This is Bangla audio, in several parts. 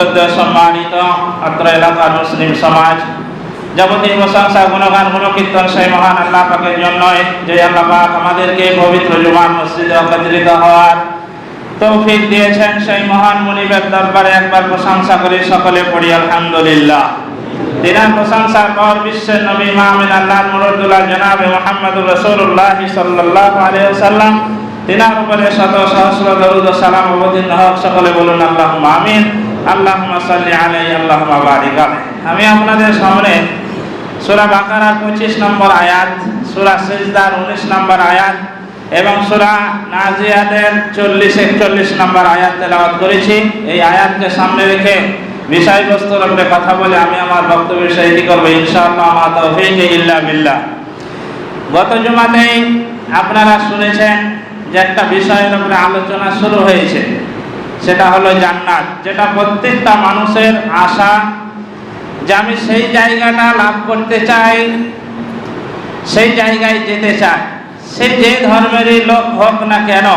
সম্মানিত অত্র এলাকার মুসলিম সমাজ, যাবতীয় প্রশংসা, গুণগান, গুণকীর্তন সেই মহান আল্লাহ পাকের জন্য যে আল্লাহ পাক আমাদেরকে পবিত্র জুমান মসজিদে একত্রিত হওয়ার তৌফিক দিয়েছেন, সেই মহান মুনিবের দরবারে একবার প্রশংসা করে সকলে পড়ি, আলহামদুলিল্লাহ। দিনার প্রশংসার পর বিশ্বের নবী মাহমিন আল্লাহ মুরদুল্লাহ জনাবে মোহাম্মদুর রসুল্লাহ সাল্লাহ আলিয়াল্লাম তিনার উপরে শত সহস্র দরুদ সালাম অবতীর্ণ হোক, সকলে বলুন আল্লাহ আমিন। আল্লাহ সাল্লি আলাই আল্লাহ বারিক। আমি আপনাদের সামনে সুরা বাকারার পঁচিশ নম্বর আয়াত, সুরা সিজদার উনিশ নম্বর আয়াত এবং সুরা নাজিয়াতের চল্লিশ একচল্লিশ নম্বর আয়াত তেলাওয়াত করেছি। এই আয়াতকে সামনে রেখে বিষয়বস্তুর উপরে কথা বলে আমি আমার বক্তব্য শেষই করব, ইনশাআল্লাহ, মা তৌফিক ইল্লা বিল্লাহ। গত জুমাতেই আপনারা শুনেছেন যে একটা বিষয়ের উপরে আলোচনা শুরু হয়েছে। সেটা হলো জান্নাত। যেটা প্রত্যেকটা মানুষের আশা যে আমি সেই জায়গাটা লাভ করতে চাই, সেই জায়গায় যেতে চাই। সে যে ধর্মেরই লোক হোক না কেন,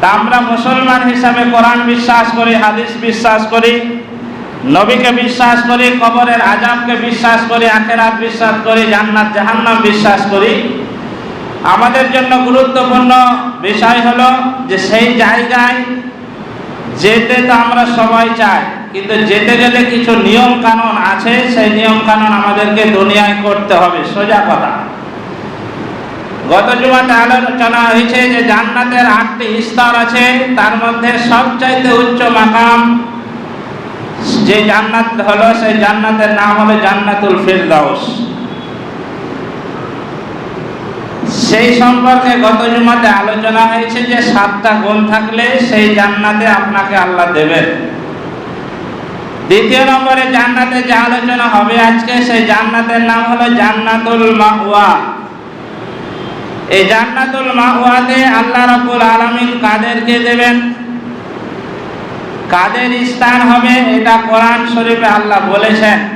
তা আমরা মুসলমান হিসাবে কোরআন বিশ্বাস করি, হাদিস বিশ্বাস করি, নবীকে বিশ্বাস করি, কবরের আজামকে বিশ্বাস করি, আখেরাত বিশ্বাস করি, জান্নাত, জাহান্নাম বিশ্বাস করি। আমাদের জন্য গুরুত্বপূর্ণ বিষয় হলো যে সেই জায়গায় যেতে তো আমরা সবাই চাই, কিন্তু যেতে গেলে কিছু নিয়ম কানুন আছে? সেই নিয়ম কানুন আমাদেরকে দুনিয়ায় করতে হবে, সোজা কথা। গত জুমাতে আলোচনা হয়েছে যে জান্নাতের আটটি স্তর আছে, তার মধ্যে সবচাইতে উচ্চ মাকাম যে জান্নাত হলো, সেই জান্নাতের নাম হলো জান্নাতুল ফিরদাউস। সেই সম্পর্কে গত জুমাতে আলোচনা হয়েছে যে সাতটা গুণ থাকলে সেই জান্নাতে আপনাকে আল্লাহ দেবেন। দ্বিতীয় নম্বরে জান্নাতে যে আলোচনা হবে আজকে, সেই জান্নাতের নাম হলো জান্নাতুল মাহওয়া এই জান্নাতুল মাহওয়াতে আল্লাহ রাব্বুল আলামিন কাদেরকে দেবেন? কাদের স্থান হবে? এটা কোরআন শরীফে আল্লাহ বলেছেন।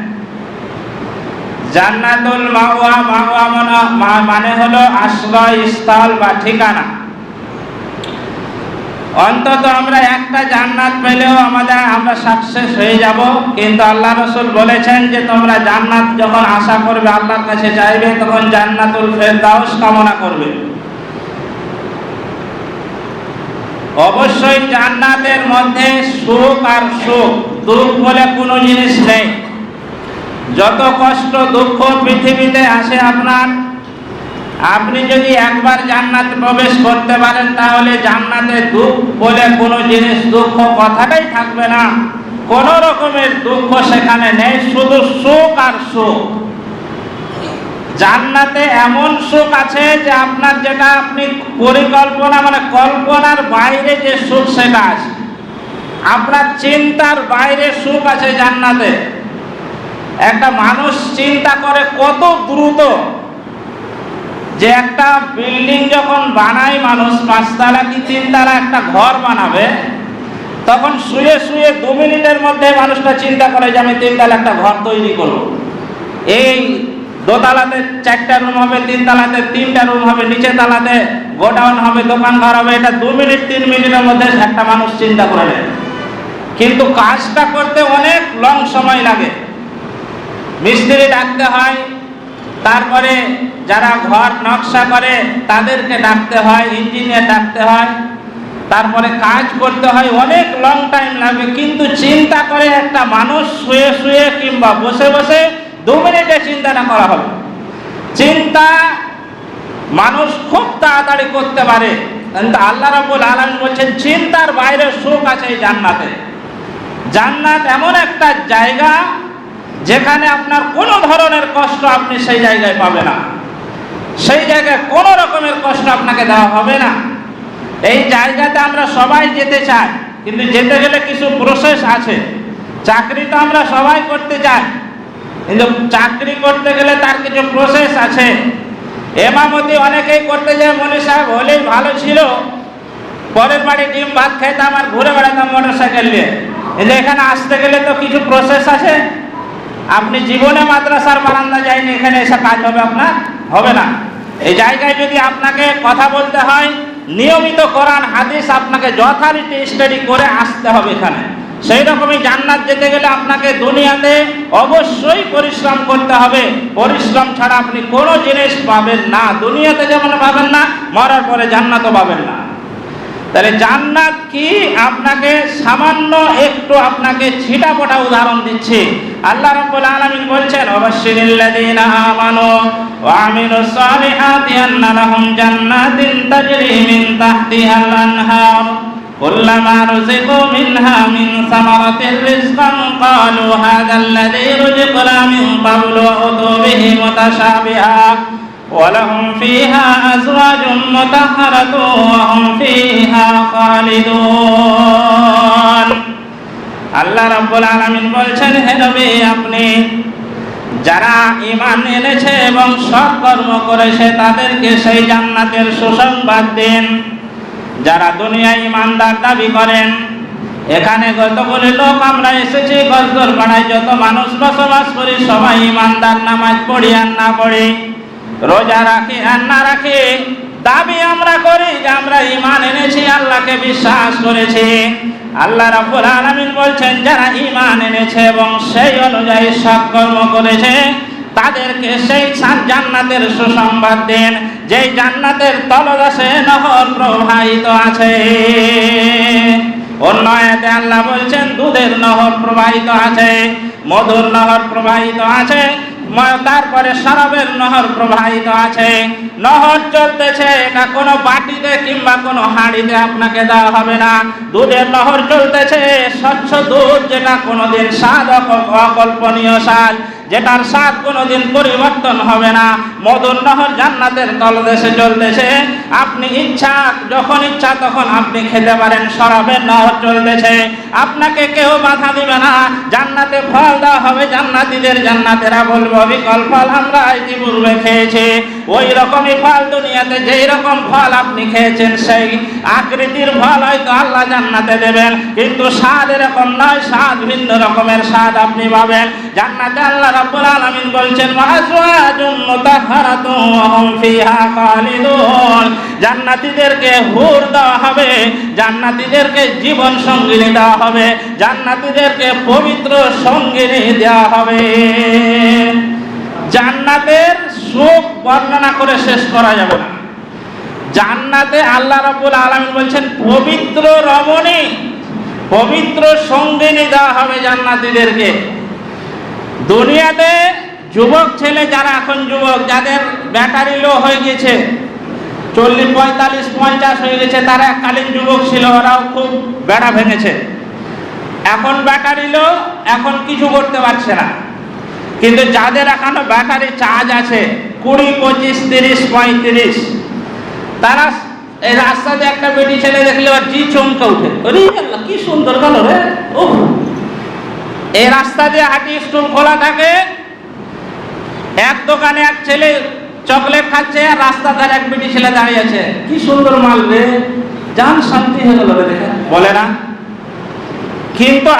জান্নাতুল মাওয়া মাওয়া মানে হলো আশ্রয়, স্থল বা ঠিকানা। অন্তত আমরা একটা জান্নাত পেলেও আমাদের, আমরা সাকসেস হয়ে যাব। কিন্তু আল্লাহ রসুল বলেছেন যে, তোমরা জান্নাত যখন আশা করবে, আল্লাহর কাছে চাইবে, তখন জান্নাতুল ফেরদাউস কামনা করবে। অবশ্যই জান্নাতের মধ্যে সুখ আর সুখ, দুঃখ বলে কোনো জিনিস নেই। যত কষ্ট, দুঃখ পৃথিবীতে আসে আপনার, আপনি যদি একবার জান্নাতে প্রবেশ করতে পারেন, তাহলে জান্নাতে দুঃখ বলে কোনো জিনিস, দুঃখ কথাটাই থাকবে না। কোন রকমের দুঃখ সেখানে নেই, শুধু সুখ আর সুখ। জান্নাতে এমন সুখ আছে যে আপনার যেটা আপনি পরিকল্পনা মানে কল্পনার বাইরে যে সুখ, সেটা আছে। আপনার চিন্তার বাইরে সুখ আছে জান্নাতে। একটা মানুষ চিন্তা করে কত দ্রুত যে একটা বিল্ডিং যখন বানায় মানুষ, পাঁচতলা কি তিনতলা একটা ঘর বানাবে, তখন শুয়ে শুয়ে দু মিনিটের মধ্যে মানুষটা চিন্তা করে যে আমি তিনতলা একটা ঘর তৈরি করব। এই দোতলাতে চারটা রুম হবে, তিনতলাতে তিনটা রুম হবে নিচে তালাতে গোডাউন হবে, দোকান ঘর হবে, এটা দু মিনিট, তিন মিনিটের মধ্যে একটা মানুষ চিন্তা করে নেয়। কিন্তু কাজটা করতে অনেক লং সময় লাগে। মিস্ত্রি ডাকতে হয়, তারপরে যারা ঘর নকশা করে তাদেরকে ডাকতে হয় ইঞ্জিনিয়ার ডাকতে হয়, তারপরে কাজ করতে হয়, অনেক লং টাইম লাগবে, কিন্তু চিন্তা করে একটা মানুষ শুয়ে শুয়ে কিংবা বসে বসে দু মিনিটে চিন্তাটা করা হবে। চিন্তা মানুষ খুব তাড়াতাড়ি করতে পারে, কিন্তু আল্লাহ রাবুল আলম বলছেন, চিন্তার বাইরে সুখ আছে এই জান্নাতে। জান্নাত এমন একটা জায়গা যেখানে আপনার কোনো ধরনের কষ্ট আপনি সেই জায়গায় পাবে না। সেই জায়গায় কোনো রকমের কষ্ট আপনাকে দেওয়া হবে না। এই জায়গাতে আমরা সবাই যেতে চাই, কিন্তু যেতে গেলে কিছু প্রসেস আছে। চাকরি তো আমরা সবাই করতে চাই, কিন্তু চাকরি করতে গেলে তার কিছু প্রসেস আছে। এমামতি অনেকেই করতে যায় মনে সাহেব, হলেই ভালো ছিল। পরের বাড়ি ডিম ভাত খেতাম আর ঘুরে বেড়াতাম মোটর সাইকেল নিয়ে এখানে আসতে গেলে তো কিছু প্রসেস আছে? আপনি জীবনে মাদ্রাসার বারান্দা যায়নি এখানে এসে কাজ হবে আপনার? হবে না। এই জায়গায় যদি আপনাকে কথা বলতে হয়, নিয়মিত কোরআন, হাদিস আপনাকে যথারীতি স্টাডি করে আসতে হবে এখানে। সেই রকমই জান্নাত যেতে গেলে আপনাকে দুনিয়াতে অবশ্যই পরিশ্রম করতে হবে। পরিশ্রম ছাড়া আপনি কোনো জিনিস পাবেন না। দুনিয়াতে যেমন পাবেন না, মরার পরে জান্নাতও পাবেন না। তাহলে জান্নাত কি? আপনাকে সামান্য একটু আপনাকে ছিটা পটা উদাহরণ দিচ্ছে। আল্লাহ রব্বুল আলামিন বলছেন ওয়াবাশশিরিল্লাযীনা আমানু ওয়া আমিলুস সালিহাতি আন্না জান্নাতিন তাজরি মিন তাহতিহাল আনহার কুল্লামা রুযিকু মিনহা মিন সামারাতির রিযকান ক্বালু হাযাল্লাযী রুযিকনা মিন ক্বাবলু ওয়া উযু বিহি মুতাশাবিহা। ولهم فيها أزواج مطهرة وهم فيها خالدون আল্লাহ রাব্বুল আলামিন বলছেন হে নবী আপনি যারা ঈমান এনেছে এবং সৎ কর্ম করেছে তাদেরকে সেই জান্নাতের সুসংবাদ দিন যারা দুনিয়ায় ইমানদার দাবি করেন এখানে কতগুলি লোক আমরা এসেছি গজদর পাড়ায় যত মানুষ বসবাস করি সবাই ইমানদার নামাজ পড়ি আর না পড়ি রোজা রাখি আর না রাখি, দাবি আমরা করি যে আমরা ইমান এনেছি, আল্লাহকে বিশ্বাস করেছি। আল্লাহ রাব্বুল আলামিন বলছেন, যারা ইমান এনেছে এবং সেই অনুযায়ী সৎকর্ম করেছে, তাদেরকে সেই জান্নাতের সুসংবাদ দেন। যেই জান্নাতের তলদেশে নহর প্রবাহিত আছে। অন্য আল্লাহ বলছেন, দুধের নহর প্রবাহিত আছে, মধুর নহর প্রবাহিত আছে তারপরে শরাবের নহর প্রবাহিত আছে। নহর চলতেছে, এটা কোনো বাটিতে কিংবা কোনো হাঁড়িতে আপনাকে দেওয়া হবে না। দুধের নহর চলতেছে, স্বচ্ছ দুধ যেটা কোনোদিন স্বাদ অক- অকল্পনীয় স্বাদ। যেটার স্বাদ কোনোদিন পরিবর্তন হবে না। মদন নহর জান্নাতের তলদেশে চলতেছে। আপনি ইচ্ছা, যখন ইচ্ছা তখন আপনি খেতে পারেন, শরাবের নহর চলতেছে। আপনাকে কেউ বাধা দিবে না। জান্নাতে ফল দেওয়া হবে জান্নাতিদের জান্নাতেরা বলব বিকল ফল আমরা ইতিপূর্বে খেয়েছি। ওই রকমই ফল দুনিয়াতে, যেই রকম ফল আপনি খেয়েছেন, সেই আকৃতির ফল হয়তো আল্লাহ জান্নাতে দেবেন। কিন্তু স্বাদ এরকম নয়, স্বাদ ভিন্ন রকমের স্বাদ আপনি পাবেন। জান্নাতে আল্লাহ রাব্বুল আলামিন বলছেন মুতাহহারাতুন ওয়া হুম ফিহা খালিদুন। জান্নাতীদেরকে হুর দেওয়া হবে, জান্নাতীদেরকে জীবন সঙ্গিনী দেওয়া হবে, জান্নাতীদেরকে পবিত্র সঙ্গিনী দেওয়া হবে। জান্নাতের সুখ বর্ণনা করে শেষ করা যাবে না। জান্নাতে আল্লাহ রাব্বুল আলামিন বলছেন, পবিত্র রমণী, পবিত্র সঙ্গিনী দেওয়া হবে জান্নাতীদেরকে। দুনিয়াতে যুবক ছেলে যারা এখন যুবক, যাদের ব্যাটারি লো হয়ে গেছে চল্লিশ, পঁয়তাল্লিশ, পঞ্চাশ হয়ে গেছে তারা এককালীন যুবক ছিল, ওরাও খুব বেড়া ভেঙেছে। এখন ব্যাটারি লো, এখন কিছু করতে পারছে না। কিন্তু যাদের এখনও ব্যাটারি চার্জ আছে, কুড়ি, পঁচিশ, তিরিশ, পঁয়ত্রিশ, তারা এই রাস্তাতে একটা বেটি ছেলে দেখলে ওর জি চমকে উঠে কি সুন্দর গেল রে। ও এই রাস্তা দিয়ে হাঁটি স্টুল খোলা থাকে। এক দোকানে এক ছেলে চকলেট খাচ্ছে আর রাস্তা ধারে এক বেটি ছেলে দাঁড়িয়ে আছে। কি সুন্দর মাল রে। জান শান্তি হয়ে গেল রে বলে না। কিন্তু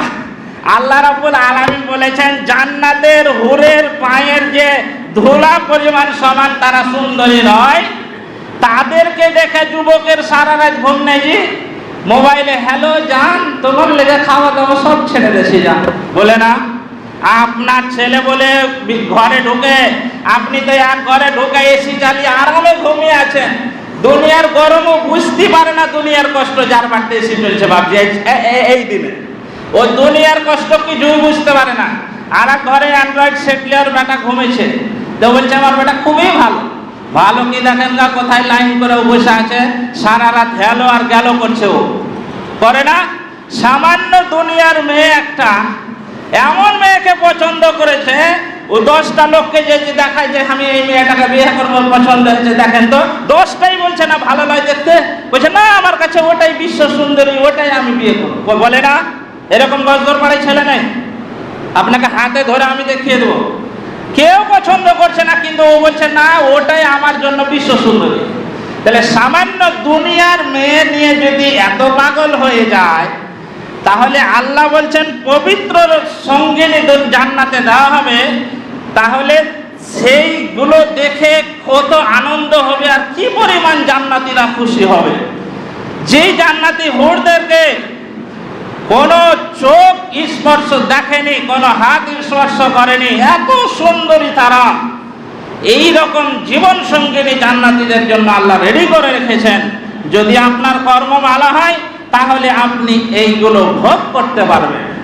আল্লাহ রাব্বুল আলামিন বলেছেন, জান্নাতের হুরের পায়ের যে ধুলা পরিমাণ সমান তারা সুন্দরী নয়। তাদেরকে দেখে যুবকের সারা রাত ঘুম নেই মোবাইলে, হ্যালো, যান, তোমার লেগে খাওয়া দাওয়া সব ছেড়ে দেশে যান। বলে না। আপনার ছেলে বলে, ঘরে ঢুকে, আপনি তো এক ঘরে ঢুকে এসি চালিয়ে আরামে ঘুমিয়ে আছেন। দুনিয়ার গরমও বুঝতে পারে না, দুনিয়ার কষ্ট যার বাড়িতে এসি চলছে ভাবছি এই দিনে। ও দুনিয়ার কষ্ট কিছুই বুঝতে পারে না। আর ঘরে অ্যান্ড্রয়েড সেটলিয়ার বেটা ঘুমেছে। তো বলছে, আমার বেটা খুবই ভালো। ভালো কি দেখেন না কোথায় লাইন করে বসে আছে? সারা রাত হেলো আর গেল করছে ও। করে না, সামান্য দুনিয়ার মেয়ে একটা এমন মেয়েকে পছন্দ করেছে, ও দশটা লোককে যে দেখায় যে আমি এই মেয়েটাকে বিয়ে করব পছন্দ হয়েছে, দেখেন তো। দশটাই বলছে না, ভালো নয় দেখতে? বলছে, না, আমার কাছে ওটাই বিশ্ব সুন্দরী, ওটাই আমি বিয়ে করব। বলে না এরকম গজদর পাড়ায় ছেলে নেই। আপনাকে হাতে ধরে আমি দেখিয়ে দেবো। কেউ পছন্দ করছে না, কিন্তু ও বলছে, না, ওটাই আমার জন্য বিশ্ব সুন্দরী। তাহলে সামান্য দুনিয়ার মেয়ে নিয়ে যদি এত পাগল হয়ে যায়, তাহলে আল্লাহ বলছেন, পবিত্র সঙ্গিনী জান্নাতে দেওয়া হবে। তাহলে সেইগুলো দেখে কত আনন্দ হবে আর কি পরিমাণ জান্নাতীরা খুশি হবে। যেই জান্নাতি হুরদেরকে কোন চোখ স্পর্শ দেখেনি, কোন হাত স্পর্শ করেনি। এত সুন্দরী তারা। এই রকম জীবন সঙ্গিনী জান্নাতীদের জন্য আল্লাহ রেডি করে রেখেছেন। যদি আপনার কর্ম ভালো হয়, তাহলে আপনি এইগুলো ভোগ করতে পারবেন।